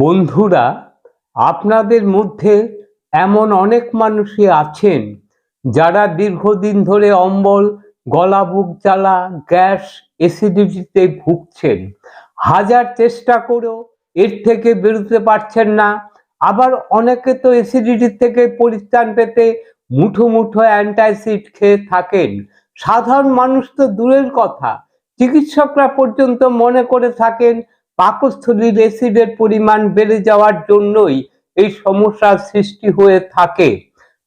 বন্ধুরা, আপনাদের মধ্যে এমন অনেক মানুষই আছেন যারা দীর্ঘদিন ধরে অম্বল গলা বুক জ্বালা, গ্যাস অ্যাসিডিটিতে ভুগছেন। হাজার চেষ্টা করেও এর থেকে বেরোতে পারছেন না। আবার অনেকে তো অ্যাসিডিটি থেকে পরিত্রাণ পেতে মুঠো মুঠো অ্যান্টাসিড খেয়ে থাকেন। সাধারণ মানুষ তো দূরের কথা। চিকিৎসকরা পর্যন্ত মনে করে থাকেন পাকস্থলীর অ্যাসিডের পরিমাণ বেড়ে যাওয়ার জন্যই এই সমস্যার সৃষ্টি হয়ে থাকে।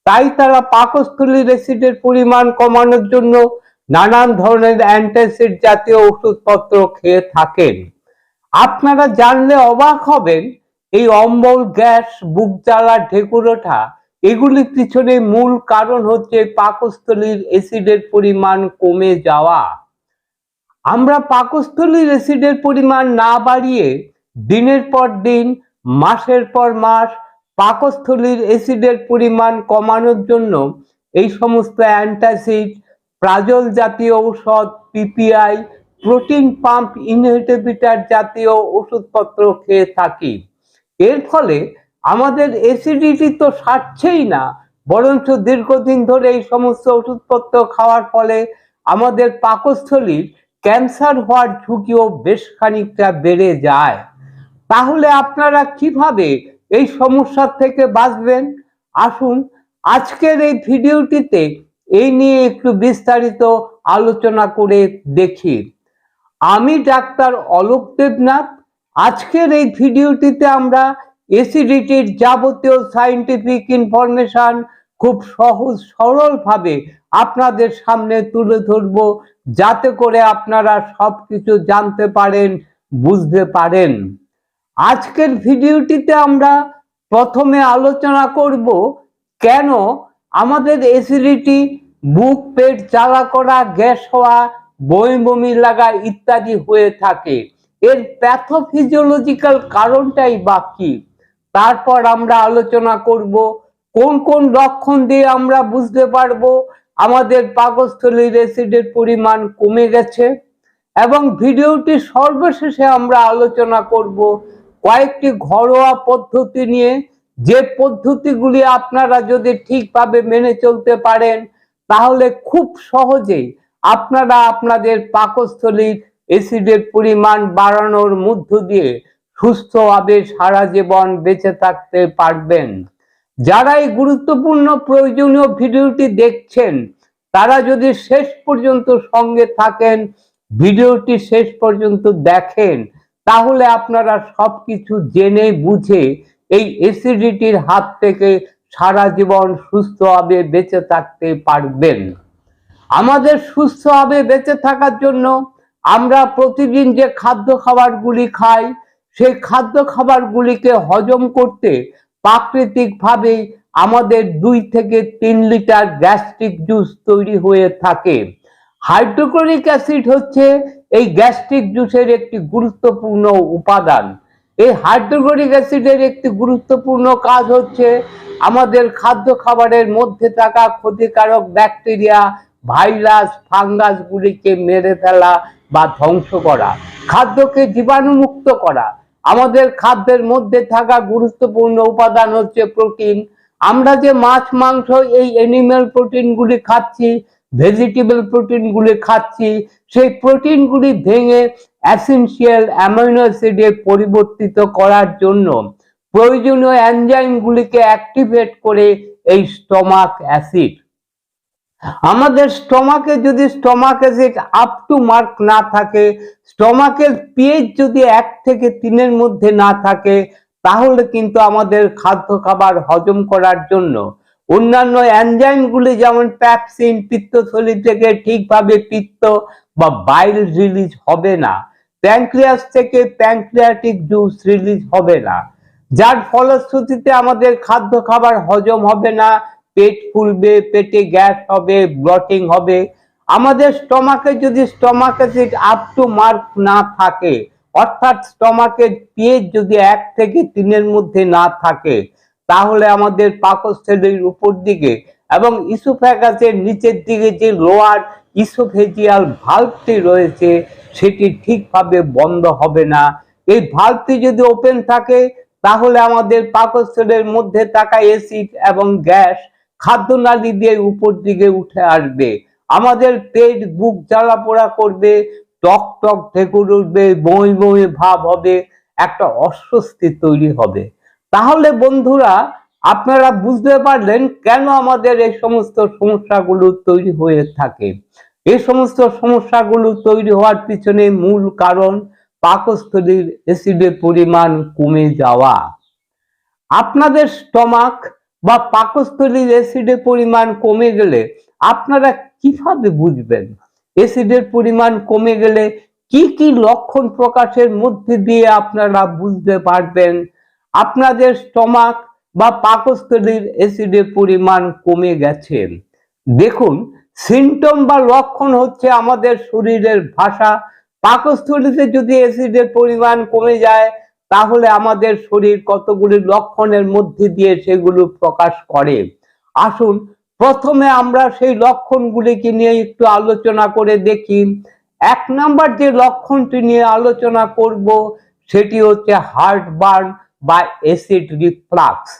তাই তারা পাকস্থলীর অ্যাসিডের পরিমাণ কমানোর জন্য নানান ধরনের অ্যান্টাসিড জাতীয় ওষুধপত্র খেয়ে থাকেন। আপনারা জানলে অবাক হবেন, এই অম্বল, গ্যাস, বুক জ্বালা ঢেকুর ওঠা এগুলির পিছনে মূল কারণ হচ্ছে পাকস্থলীর অ্যাসিডের পরিমাণ কমে যাওয়া। আমরা পাকস্থলীর অ্যাসিডের পরিমাণ না বাড়িয়ে দিনের পর দিন, মাসের পর মাস পাকস্থলীর অ্যাসিডের পরিমাণ কমানোর জন্য এই সমস্ত অ্যান্টাসিড প্রাজল জাতীয় ঔষধ পিপিআই প্রোটিন পাম্প ইনহিবিটর জাতীয় ওষুধপত্র খেয়ে থাকি। এর ফলে আমাদের অ্যাসিডিটি তো সারছেই না, বরঞ্চ দীর্ঘদিন ধরে এই সমস্ত ওষুধপত্র খাওয়ার ফলে আমাদের পাকস্থলীর ক্যান্সার হওয়ার ঝুঁকিও বেশ খানিকটা বেড়ে যায়। তাহলে আপনারা কীভাবে এই সমস্যার থেকে বাঁচবেন? আসুন, আজকের এই ভিডিওটিতে এই নিয়ে একটু বিস্তারিত আলোচনা করে দেখি। আমি ডাক্তার অলোক দেবনাথ। আজকের এই ভিডিওটিতে আমরা এসিডিটির যাবতীয় সায়েন্টিফিক ইনফরমেশন খুব সহজ সরলভাবে আপনাদের সামনে তুলে ধরব। যাতে করে আপনারা সবকিছু জানতে পারেন, বুঝতে পারেন। আজকের ভিডিওটিতে আমরা প্রথমে আলোচনা করব কেন আমাদের অ্যাসিডিটি বুক, পেট, জ্বালা করা, গ্যাস হওয়া, বমি বমি লাগা ইত্যাদি হয়ে থাকে। এর প্যাথোফিজিওলজিক্যাল কারণটাই বাকি তারপর আমরা আলোচনা করব কোন কোন লক্ষণ দিয়ে আমরা বুঝতে পারব আমাদের পাকস্থলীর অ্যাসিডের পরিমাণ কমে গেছে এবং ভিডিওটি সর্বশেষে আমরা আলোচনা করব কয়েকটি ঘরোয়া পদ্ধতি নিয়ে। যে পদ্ধতিগুলি আপনারা যদি ঠিকভাবে মেনে চলতে পারেন, তাহলে খুব সহজেই আপনারা আপনাদের পাকস্থলীর অ্যাসিডের পরিমাণ বাড়ানোর মধ্য দিয়ে সুস্থভাবে সারা জীবন বেঁচে থাকতে পারবেন। যারা এই গুরুত্বপূর্ণ প্রয়োজনীয় ভিডিওটি দেখছেন, তারা যদি শেষ পর্যন্ত সঙ্গে থাকেন, ভিডিওটি শেষ পর্যন্ত দেখেন, তাহলে আপনারা সবকিছু জেনে বুঝে এই অ্যাসিডিটির হাত থেকে সারা জীবন সুস্থভাবে বেঁচে থাকতে পারবেন। আমাদের সুস্থভাবে বেঁচে থাকার জন্য আমরা প্রতিদিন যে খাদ্য খাবারগুলি খাই, সেই খাদ্য খাবারগুলিকে হজম করতে প্রাকৃতিকভাবে আমাদের দুই থেকে তিন লিটার গ্যাস্ট্রিক জুস তৈরি হয়ে থাকে। হাইড্রোক্লোরিক অ্যাসিড হচ্ছে এই গ্যাস্ট্রিক জুসের একটি গুরুত্বপূর্ণ উপাদান। এই হাইড্রোক্লোরিক অ্যাসিডের একটি গুরুত্বপূর্ণ কাজ হচ্ছে আমাদের খাদ্য খাবারের মধ্যে থাকা ক্ষতিকারক ব্যাকটেরিয়া, ভাইরাস, ফাঙ্গাসগুলিকে মেরে ফেলা বা ধ্বংস করা, খাদ্যকে জীবাণুমুক্ত করা আমাদের খাদ্যের মধ্যে থাকা গুরুত্বপূর্ণ উপাদান হচ্ছে প্রোটিন। আমরা যে মাছ, মাংস, এই অ্যানিম্যাল প্রোটিনগুলি খাচ্ছি ভেজিটেবল প্রোটিনগুলি খাচ্ছি, সেই প্রোটিনগুলি ভেঙে অ্যাসেন্সিয়াল অ্যামাইনো অ্যাসিডে পরিবর্তিত করার জন্য প্রয়োজনীয় এনজাইমগুলিকে অ্যাক্টিভেট করে এই স্টমাক অ্যাসিড আমাদের স্টমাকে যদি stomach acid up to mark না থাকে, স্টমাকের পিএইচ যদি এক থেকে তিনের মধ্যে না থাকে, তাহলে কিন্তু আমাদের খাদ্য খাবার হজম করার জন্য অন্যান্য এনজাইমগুলি যেমন প্যাপসিন পিত্তথলি থেকে ঠিকভাবে পিত্ত বা বাইল রিলিজ হবে না প্যানক্রিয়াস থেকে প্যানক্রিয়াটিক জুস রিলিজ হবে না, যার ফলশ্রুতিতে আমাদের খাদ্য খাবার হজম হবে না পেট ফুলবে, পেটে গ্যাস হবে ব্লটিং হবে। আমাদের স্টমাকে যদি stomach acid up to mark না থাকে, অর্থাৎ স্টমাকের পিএইচ যদি এক থেকে তিনের মধ্যে না থাকে, তাহলে আমাদের পাকস্থলীর উপর দিকে এবং ইসোফ্যাগাসের নিচের দিকে যে লোয়ার ইসোফেজিয়াল ভাল্বটি রয়েছে, সেটি ঠিকভাবে বন্ধ হবে না। এই ভাল্বটি যদি ওপেন থাকে, তাহলে আমাদের পাকস্থলের মধ্যে থাকা অ্যাসিড এবং গ্যাস খাদ্যনালী দিয়ে উপর দিকে উঠে আসবে। আমাদের পেট, বুক জ্বালা পোড়া করবে, টক টক ঠেকুর উঠবে বই বই ভাব হবে, একটা অস্বস্তি তৈরি হবে। তাহলে বন্ধুরা, আপনারা বুঝতে পারলেন কেন আমাদের এই সমস্ত সমস্যাগুলো তৈরি হয়ে থাকে। এই সমস্ত সমস্যাগুলো তৈরি হওয়ার পিছনে মূল কারণ পাকস্থলীর অ্যাসিডের পরিমাণ কমে যাওয়া। আপনাদের স্টমাক বা পাকস্থলীর অ্যাসিডের পরিমাণ কমে গেলে আপনারা কীভাবে বুঝবেন? অ্যাসিডের পরিমাণ কমে গেলে কি কি লক্ষণ প্রকাশের মধ্যে দিয়ে আপনারা বুঝতে পারবেন? আপনাদের স্টমাক বা পাকস্থলীর অ্যাসিডের পরিমাণ কমে গেছে। দেখুন সিমটম বা লক্ষণ হচ্ছে আমাদের শরীরের ভাষা। পাকস্থলীতে যদি অ্যাসিডের পরিমাণ কমে যায় তাহলে আমাদের শরীর কতগুলি লক্ষণের মধ্যে দিয়ে সেগুলো প্রকাশ করে? আসুন, প্রথমে আমরা সেই লক্ষণগুলিকে নিয়ে একটু আলোচনা করে দেখি। এক নাম্বার যে লক্ষণটি নিয়ে আলোচনা করব, সেটি হচ্ছে হার্ট বার্ন বা অ্যাসিড রিফ্লাক্স।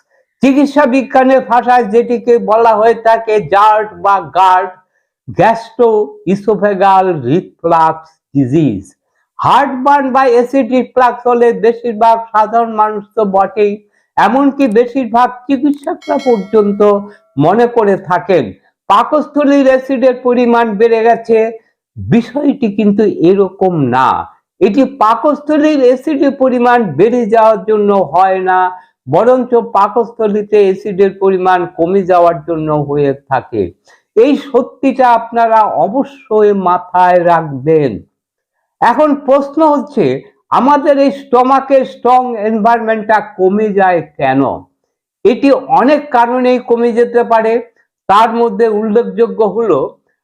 চিকিৎসা বিজ্ঞানের ভাষায় যেটিকে বলা হয়ে থাকে জার্ট বা GERD gastro oesophageal reflux disease. Heartburn বা অ্যাসিড রিফ্লাক্স হলে বেশিরভাগ সাধারণ মানুষ তো বটেই, এমনকি বেশিরভাগ চিকিৎসকরা পর্যন্ত মনে করে থাকেন। পাকস্থলীর অ্যাসিডের পরিমাণ বেড়ে গেছে। বিষয়টি কিন্তু এরকম না। এটি পাকস্থলীর অ্যাসিডের পরিমাণ বেড়ে যাওয়ার জন্য হয় না, বরঞ্চ পাকস্থলীতে অ্যাসিডের পরিমাণ কমে যাওয়ার জন্য হয়ে থাকে। এই সত্যিটা আপনারা অবশ্যই মাথায় রাখবেন। এখন প্রশ্ন হচ্ছে, আমাদের এই স্টমাকের স্ট্রং এনভায়রনমেন্টটা কমে যায় কেন? এটি অনেক কারণেই কমে যেতে পারে। তার মধ্যে উল্লেখযোগ্য হলো,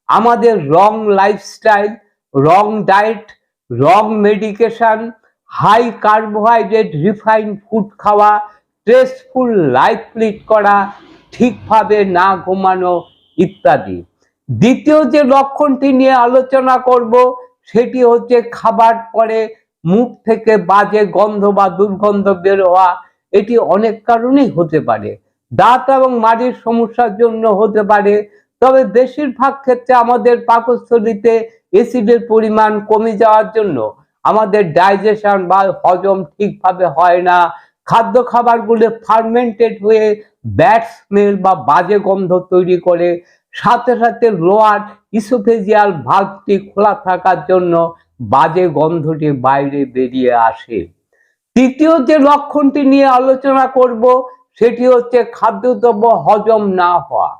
আমাদের wrong lifestyle, wrong diet, wrong medication, high carbohydrate, refine food খাওয়া স্ট্রেসফুল লাইফ লিড করা, ঠিকভাবে না ঘুমানো ইত্যাদি। দ্বিতীয় যে লক্ষণটি নিয়ে আলোচনা করব সেটি হচ্ছে খাবার পরে মুখ থেকে বাজে গন্ধ বা দুর্গন্ধ বের হওয়া। এটি অনেক কারণেই হতে পারে। দাঁত এবং মাড়ির সমস্যার জন্য হতে পারে। তবে বেশিরভাগ ক্ষেত্রে আমাদের পাকস্থলীতে অ্যাসিডের পরিমাণ কমে যাওয়ার জন্য আমাদের ডাইজেশন বা হজম ঠিকভাবে হয় না। খাদ্য খাবারগুলো ফার্মেন্টেড হয়ে ব্যাড স্মেল বা বাজে গন্ধ তৈরি করে। সাথে সাথে লোয়ার ইসোফেজিয়াল ভাল্বটি খোলা থাকার জন্য বাজে গন্ধটি বাইরে বেরিয়ে আসে। তৃতীয় যে লক্ষণটি নিয়ে আলোচনা করব, সেটি হচ্ছে খাদ্যদ্রব্য হজম না হওয়া।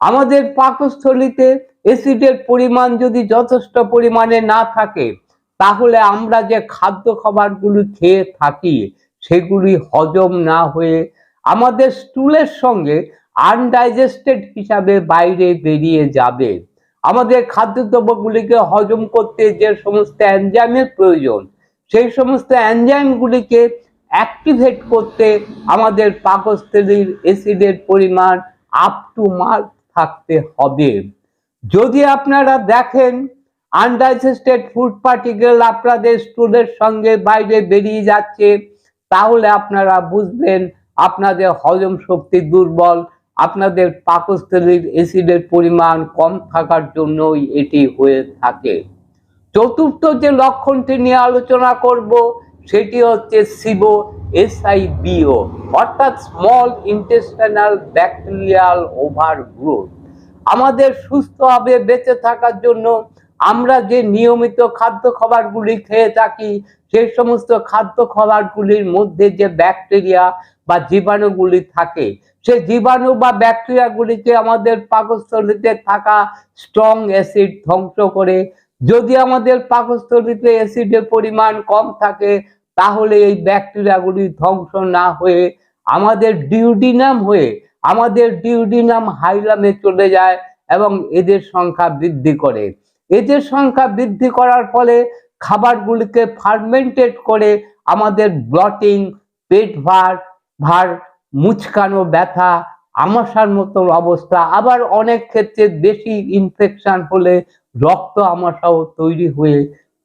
আমাদের পাকস্থলীতে অ্যাসিডের পরিমাণ যদি যথেষ্ট পরিমাণে না থাকে, তাহলে আমরা যে খাদ্য খাবারগুলি খেয়ে থাকি, সেগুলি হজম না হয়ে আমাদের স্টুলের সঙ্গে আনডাইজেস্টেড হিসাবে বাইরে বেরিয়ে যাবে। আমাদের খাদ্যদ্রব্যগুলিকে হজম করতে যে সমস্ত এনজাইমের প্রয়োজন, সেই সমস্ত এনজাইমগুলিকে অ্যাক্টিভেট করতে আমাদের পাকস্থলীর অ্যাসিডের পরিমাণ আপ টু মার্ক থাকতে হবে। যদি আপনারা দেখেন আনডাইজেস্টেড ফুড পার্টিকেল আপনাদের স্টুলের সঙ্গে বাইরে বেরিয়ে যাচ্ছে, তাহলে আপনারা বুঝবেন আপনাদের হজম শক্তি দুর্বল আপনাদের পাকস্থলীর অ্যাসিডের পরিমাণ কম থাকার জন্যই এটি হয়ে থাকে। চতুর্থ যে লক্ষণটি নিয়ে আলোচনা করব, সেটি হচ্ছে সিবো এসআইবিও, অর্থাৎ স্মল ইন্টেস্টাইনাল ব্যাকটেরিয়াল ওভারগ্রোথ আমাদের সুস্থভাবে বেঁচে থাকার জন্য আমরা যে নিয়মিত খাদ্য খাবারগুলি খেয়ে থাকি, সেই সমস্ত খাদ্য খাবারগুলির মধ্যে যে ব্যাকটেরিয়া বা জীবাণুগুলি থাকে সেই জীবাণু বা ব্যাকটেরিয়াগুলিকে আমাদের পাকস্থলীতে থাকা স্ট্রং অ্যাসিড ধ্বংস করে। যদি আমাদের পাকস্থলীতে অ্যাসিডের পরিমাণ কম থাকে, তাহলে এই ব্যাকটেরিয়াগুলি ধ্বংস না হয়ে আমাদের ডিউডিনাম হয়ে, আমাদের ডিউডিনাম হাইলামে চলে যায় এবং এদের সংখ্যা বৃদ্ধি করে। এদের সংখ্যা বৃদ্ধি করার ফলে খাবারগুলিকে ফার্মেন্টেড করে আমাদের ব্লটিং পেট ভার ভার মুচকানো ব্যথা, আমাশার মতো অবস্থা। আবার অনেক ক্ষেত্রে বেশি ইনফেকশন হলে রক্ত আমাশাও তৈরি হয়ে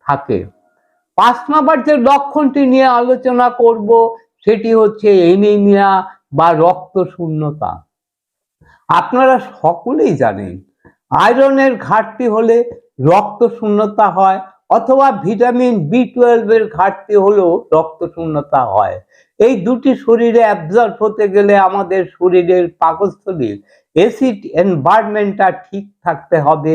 থাকে। পাঁচ নাম্বার যে লক্ষণটি নিয়ে আলোচনা করব, সেটি হচ্ছে এনিমিয়া বা রক্ত শূন্যতা। আপনারা সকলেই জানেন আয়রনের ঘাটতি হলে রক্ত শূন্যতা হয়। অথবা ভিটামিন বি টুয়েলভের ঘাটতি হলেও রক্ত শূন্যতা হয়। এই দুটি শরীরে অ্যাবজর্ব হতে গেলে আমাদের শরীরের পাকস্থলীর অ্যাসিড এনভায়রনমেন্টটা ঠিক থাকতে হবে।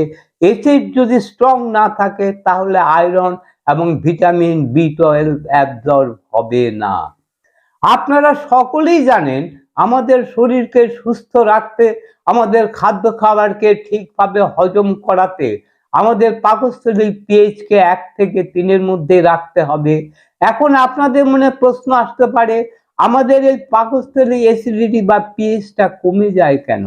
এসিড যদি স্ট্রং না থাকে, তাহলে আয়রন এবং ভিটামিন বি টুয়েলভ অ্যাবজর্ব হবে না। আপনারা সকলেই জানেন, আমাদের শরীরকে সুস্থ রাখতে, আমাদের খাদ্য খাবারকে ঠিকভাবে হজম করাতে আমাদের পাকস্থলীর পিএইচকে এক থেকে তিনের মধ্যে রাখতে হবে। এখন আপনাদের মনে প্রশ্ন আসতে পারে, আমাদের এই পাকস্থলী অ্যাসিডিটি বা পিএইচটা কমে যায় কেন?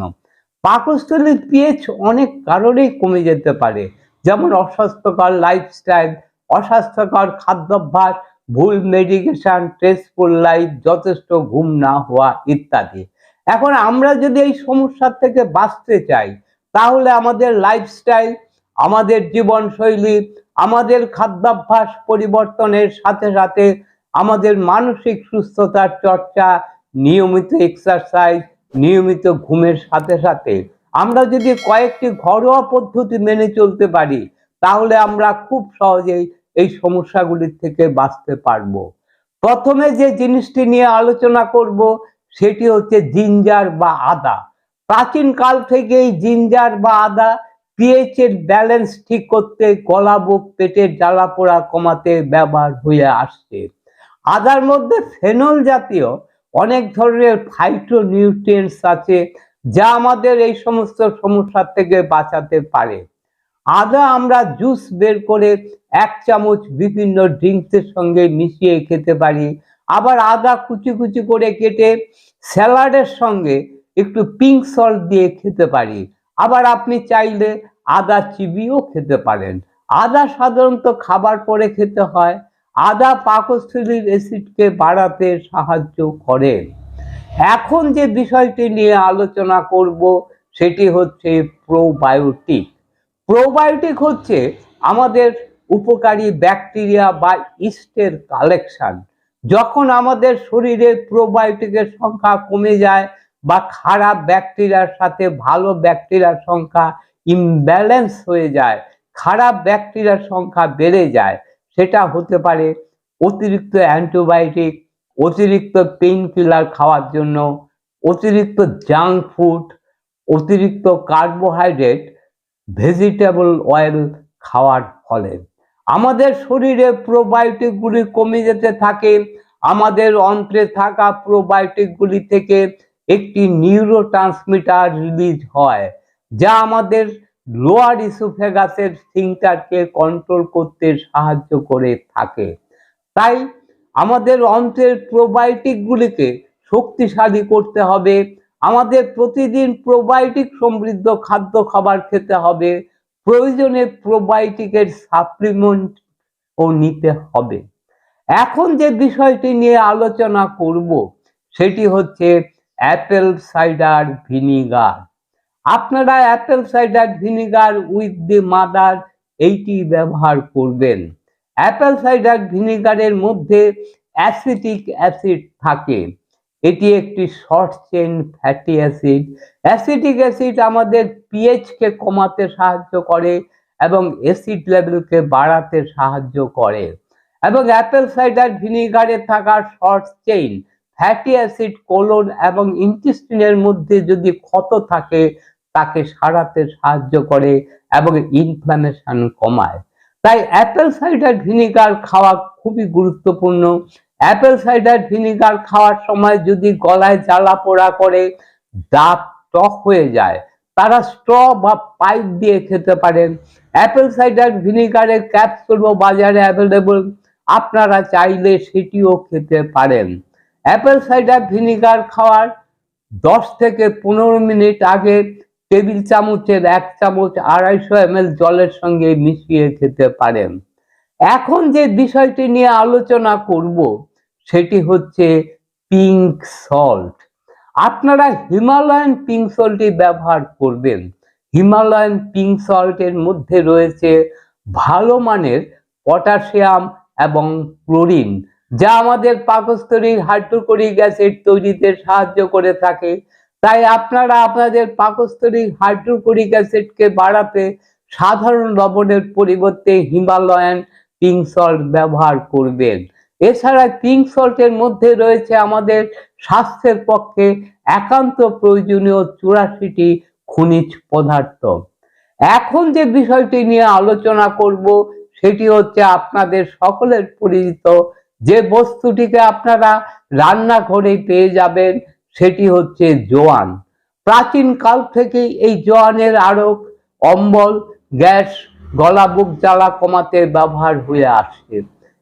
পাকস্থলীর পিএইচ অনেক কারণেই কমে যেতে পারে, যেমন অস্বাস্থ্যকর লাইফস্টাইল অস্বাস্থ্যকর খাদ্যাভ্যাস, ভুল মেডিকেশন স্ট্রেসফুল লাইফ যথেষ্ট ঘুম না হওয়া ইত্যাদি। এখন আমরা যদি এই সমস্যার থেকে বাঁচতে চাই, তাহলে আমাদের লাইফস্টাইল আমাদের জীবনশৈলী, আমাদের খাদ্যাভ্যাস পরিবর্তনের সাথে সাথে আমাদের মানসিক সুস্থতার চর্চা, নিয়মিত এক্সারসাইজ নিয়মিত ঘুমের সাথে সাথে আমরা যদি কয়েকটি ঘরোয়া পদ্ধতি মেনে চলতে পারি, তাহলে আমরা খুব সহজেই এই সমস্যাগুলির থেকে বাঁচতে পারব। প্রথমে যে জিনিসটি নিয়ে আলোচনা করব, সেটি হচ্ছে জিঞ্জার বা আদা। প্রাচীন কাল থেকেই জিঞ্জার বা আদা পিএইচ এর ব্যালেন্স ঠিক করতে গলা, বুক, পেটের জ্বালা পোড়া কমাতে ব্যবহার হয়ে আসছে। আদার মধ্যে ফেনল জাতীয় অনেক ধরনের ফাইটো নিউট্রিয়েন্টস আছে যা আমাদের এই সমস্ত সমস্যার থেকে বাঁচাতে পারে। আদা আমরা জুস বের করে এক চামচ বিভিন্ন ড্রিঙ্কসের সঙ্গে মিশিয়ে খেতে পারি। আবার আদা কুচি কুচি করে কেটে স্যালাডের সঙ্গে একটু পিঙ্ক সল্ট দিয়ে খেতে পারি। আবার আপনি চাইলে আদা চিবিয়েও খেতে পারেন। আদা সাধারণত খাবার পরে খেতে হয়। আদা পাকস্থলীর অ্যাসিডকে বাড়াতে সাহায্য করে। এখন যে বিষয়টি নিয়ে আলোচনা করব, সেটি হচ্ছে প্রোবায়োটিক। প্রোবায়োটিক হচ্ছে আমাদের উপকারী ব্যাকটেরিয়া বা ইস্টের কালেকশন। যখন আমাদের শরীরে প্রোবায়োটিকের সংখ্যা কমে যায় বা খারাপ ব্যাকটেরিয়ার সাথে ভালো ব্যাকটেরিয়ার সংখ্যা ইমব্যালেন্স হয়ে যায়, খারাপ ব্যাকটেরিয়ার সংখ্যা বেড়ে যায়, সেটা হতে পারে অতিরিক্ত অ্যান্টিবায়োটিক অতিরিক্ত পেইন কিলার খাওয়ার জন্য, অতিরিক্ত জাঙ্ক ফুড অতিরিক্ত কার্বোহাইড্রেট ভেজিটেবল অয়েল খাওয়ার ফলে। আমাদের শরীরে প্রোবায়োটিকগুলি কমে যেতে থাকে, আমাদের অন্ত্রে থাকা প্রোবায়োটিকগুলি থেকে একটি নিউরো ট্রান্সমিটার রিলিজ হয়, যা আমাদের লোয়ার ইসোফেগাসের সিংটারকে কন্ট্রোল করতে সাহায্য করে থাকে। তাই আমাদের অন্ত্রের প্রোবায়োটিকগুলিকে শক্তিশালী করতে হবে, আমাদের প্রতিদিন প্রোবায়োটিক সমৃদ্ধ খাদ্য খাবার খেতে হবে, প্রয়োজনে প্রোবায়োটিকের সাপ্লিমেন্ট ও নিতে হবে। এখন যে বিষয়টি নিয়ে আলোচনা করব, সেটি হচ্ছে অ্যাপেল সাইডার ভিনিগার। আপনারা apple cider vinegar with the mother এইটি ব্যবহার করবেন। অ্যাপেল সাইডার ভিনিগারের মধ্যে অ্যাসিটিক অ্যাসিড থাকে। এটি একটি short chain fatty acid. Acetic acid আমাদের পিএইচ কে কমাতে সাহায্য করে এবং অ্যাসিড লেভেলকে বাড়াতে সাহায্য করে। এবং অ্যাপেল সাইডার ভিনিগারে থাকা short chain fatty acid colon এবং ইন্টেস্টিনের মধ্যে যদি ক্ষত থাকে, তাকে সারাতে সাহায্য করে এবং ইনফ্লামেশন কমায়। তাই অ্যাপেল সাইডার ভিনিগার খাওয়া খুবই গুরুত্বপূর্ণ। অ্যাপেল সাইডার ভিনিগার খাওয়ার সময় যদি গলায় জ্বালা পোড়া করে, দাঁত টক হয়ে যায়, তারা স্ট্র বা পাইপ দিয়ে খেতে পারেন। অ্যাপেল সাইডার ভিনিগারের ক্যাপসুলও বাজারে অ্যাভেলেবল আপনারা চাইলে সেটিও খেতে পারেন। অ্যাপেল সাইডার ভিনিগার খাওয়ার দশ থেকে পনেরো মিনিট আগে টেবিল চামচের এক চামচ আড়াইশো এম জলের সঙ্গে মিশিয়ে খেতে পারেন। এখন যে বিষয়টি নিয়ে আলোচনা করব, সেটি হচ্ছে পিঙ্ক সল্ট। আপনারা হিমালয়ান পিঙ্ক সল্টই ব্যবহার করবেন। হিমালয়ান পিঙ্ক সল্টের মধ্যে রয়েছে ভালো মানের পটাশিয়াম এবং ক্লোরিন। যা আমাদের পাকস্থলীর হাইড্রোক্লোরিক অ্যাসিড তৈরিতে সাহায্য করে থাকে, তাই আপনারা আপনাদের পাকস্থলীর হাইড্রোক্লোরিক অ্যাসিডকে বাড়াতে সাধারণ লবণের পরিবর্তে হিমালয়ান পিঙ্ক সল্ট ব্যবহার করবেন। এছাড়া পিঙ্ক সল্টের মধ্যে রয়েছে আমাদের স্বাস্থ্যের পক্ষে একান্ত প্রয়োজনীয় চুরাশিটি খনিজ পদার্থ। এখন যে বিষয়টি নিয়ে আলোচনা করব, সেটি হচ্ছে আপনাদের সকলের পরিচিত যে বস্তুটিকে আপনারা রান্নাঘরে পেয়ে যাবেন, সেটি হচ্ছে জোয়ান। প্রাচীন কাল থেকেই এই জোয়ানের আরক অম্বল, গ্যাস, গলা, বুক জ্বালা কমাতে ব্যবহার হয়ে আসছে।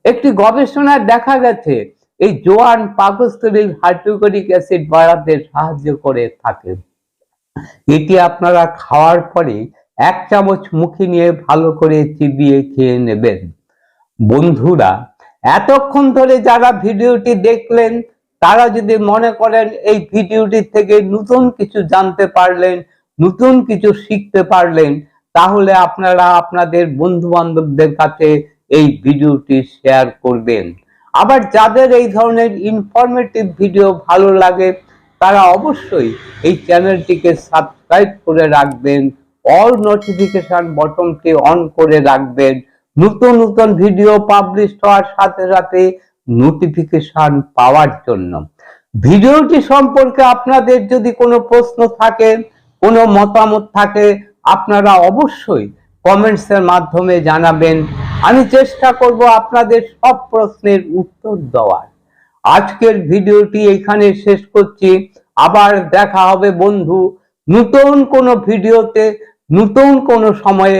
একটি গবেষণায় দেখা গেছে, এই জোয়ান পাকস্থলীর হাইড্রোক্লোরিক অ্যাসিড বাড়াতে সাহায্য করে থাকে। এটি আপনারা খাওয়ার পরে এক চামচ মুখে নিয়ে ভালো করে চিবিয়ে খেয়ে নেবেন। বন্ধুরা এতক্ষণ ধরে যারা ভিডিওটি দেখলেন, তারা যদি মনে করেন এই ভিডিওটি থেকে নতুন কিছু জানতে পারলেন, নতুন কিছু শিখতে পারলেন, তাহলে আপনারা আপনাদের বন্ধু বান্ধবদের কাছে এই ভিডিওটি শেয়ার করবেন। আবার যাদের এই ধরনের ইনফরমেটিভ ভিডিও ভালো লাগে, তারা অবশ্যই এই চ্যানেলটিকে সাবস্ক্রাইব করে রাখবেন অল নোটিফিকেশন বটনটি অন করে রাখবেন নতুন নতুন ভিডিও পাবলিশ হওয়ার সাথে সাথে নোটিফিকেশন পাওয়ার জন্য। ভিডিওটি সম্পর্কে আপনাদের যদি কোনো প্রশ্ন থাকে, কোনো মতামত থাকে, আপনারা অবশ্যই কমেন্টসের মাধ্যমে জানাবেন। আমি চেষ্টা করব আপনাদের সব প্রশ্নের উত্তর দেওয়ার। আজকের ভিডিওটি এখানে শেষ করছি। আবার দেখা হবে বন্ধু, নতুন কোনো ভিডিওতে নতুন কোনো সময়ে